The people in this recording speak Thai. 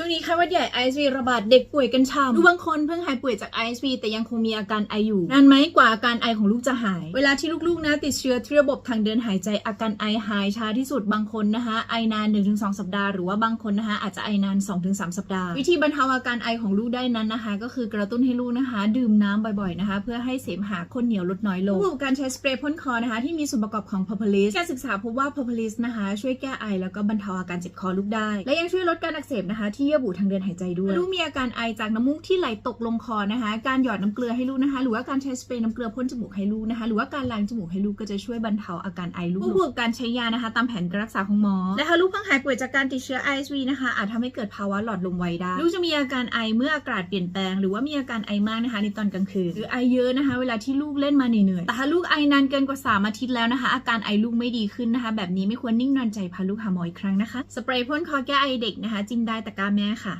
ช่วงนี้ไข้หวัดใหญ่ ISV ระบาดเด็กป่วยกันช่ำลูกบางคนเพิ่งหายป่วยจาก ISV แต่ยังคงมีอาการไออยู่ นานไหมกว่าอาการไอของลูกจะหาย เวลาที่ลูกๆนะติดเชื้อที่ระบบทางเดินหายใจอาการไอหายช้าที่สุดบางคนนะคะไอนาน 1-2 สัปดาห์หรือว่าบางคนนะคะอาจจะไอนาน 2-3 สัปดาห์ วิธีบรรเทาอาการไอของลูกได้นั้นนะคะ ก็คือกระตุ้นให้ลูกนะคะ ดื่มน้ำบ่อยๆนะคะ เพื่อให้เสมหะข้นเหนียวลดน้อยลงผู้ประกอบการใช้สเปรย์พ่นคอนะคะ ที่มีส่วนประกอบของ propolis การศึกษาพบว่า propolis นะคะ ช่วยแก้ไอแล้วก็บรรเทาอาการเจ็บคอลูกได้ และยังช่วยลดการอักเสบนะคะที่เยื่อบุทางเดินหายใจด้วยลูกมีอาการไอจากน้ำมูกที่ไหลตกลงคอนะคะ การหยอดน้ำเกลือให้ลูกนะคะ หรือว่าการใช้สเปรย์น้ำเกลือพ่นจมูกให้ลูกนะคะ หรือว่าการล้างจมูกให้ลูกก็จะช่วยบรรเทาอาการไอลูกผู้ประกอบการใช้ยานะคะ ตามแผนการรักษาของหมอ และถ้าลูกเพิ่งหายป่วยจากการติดเชื้อ ISV นะคะอาจทำให้เกิดภาวะหลอดลมไวได้ ลูกจะมีอาการไอเมื่ออากาศเปลี่ยนแปลง หรือว่ามีอาการไอมากนะคะในตอนกลางคืนหรือไอเยอะนะคะ เวลาที่ลูกเล่นมาเหนื่อยๆแต่ถ้าลูกไอนานเกินกว่า3อาทิตย์แล้วนะคะ อาการไอลูกไม่ดีขึ้นนะคะ แบบนี้ไม่ควรนิ่งนอนใจพาลูกหาหมออีกครั้งนะคะสเปรย์พ่นคอแก้ไอเด็กนะคะจิ้มได้ตะกร้าแม่ค่ะ